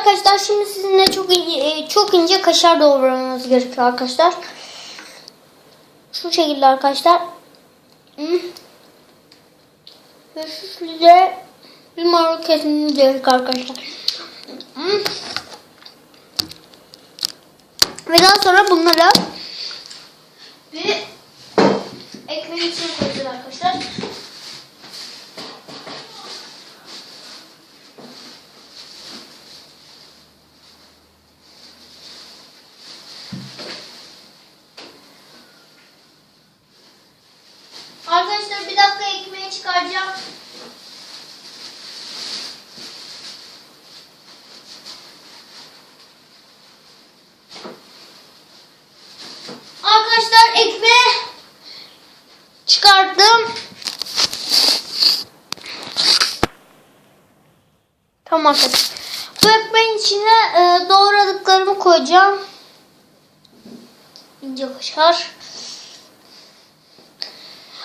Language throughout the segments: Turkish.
arkadaşlar şimdi sizinle çok ince, çok ince kaşar doğramamız gerekiyor arkadaşlar. Şu şekilde arkadaşlar. Hmm. Ve şekilde bir marul kesmemiz gerekiyor arkadaşlar. Hmm. Ve daha sonra bunları bir ekmeğin içine koyacağız. Arkadaşlar bir çıkaracağım. Arkadaşlar ekmeği çıkardım. Tamam arkadaşlar. Bu ekmeğin içine e, doğradıklarımı koyacağım. İnce kaşar.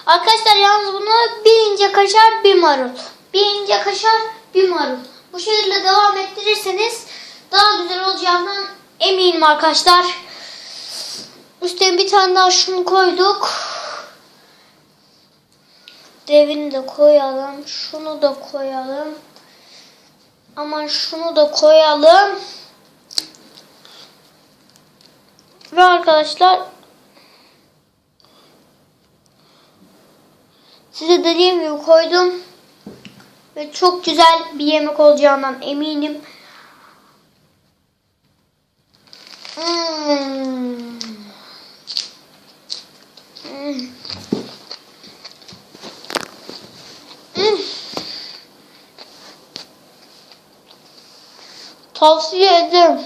Arkadaşlar yalnız bunu bir ince kaşar bir marul. Bir ince kaşar bir marul. Bu şekilde devam ettirirseniz daha güzel olacağından eminim arkadaşlar. Üstüne bir tane daha şunu koyduk. Devini de koyalım. Şunu da koyalım. Aman şunu da koyalım. Ve arkadaşlar Size dediğim gibi koydum. Ve çok güzel bir yemek olacağından eminim. Hmm. Hmm. Hmm. Tavsiye ederim.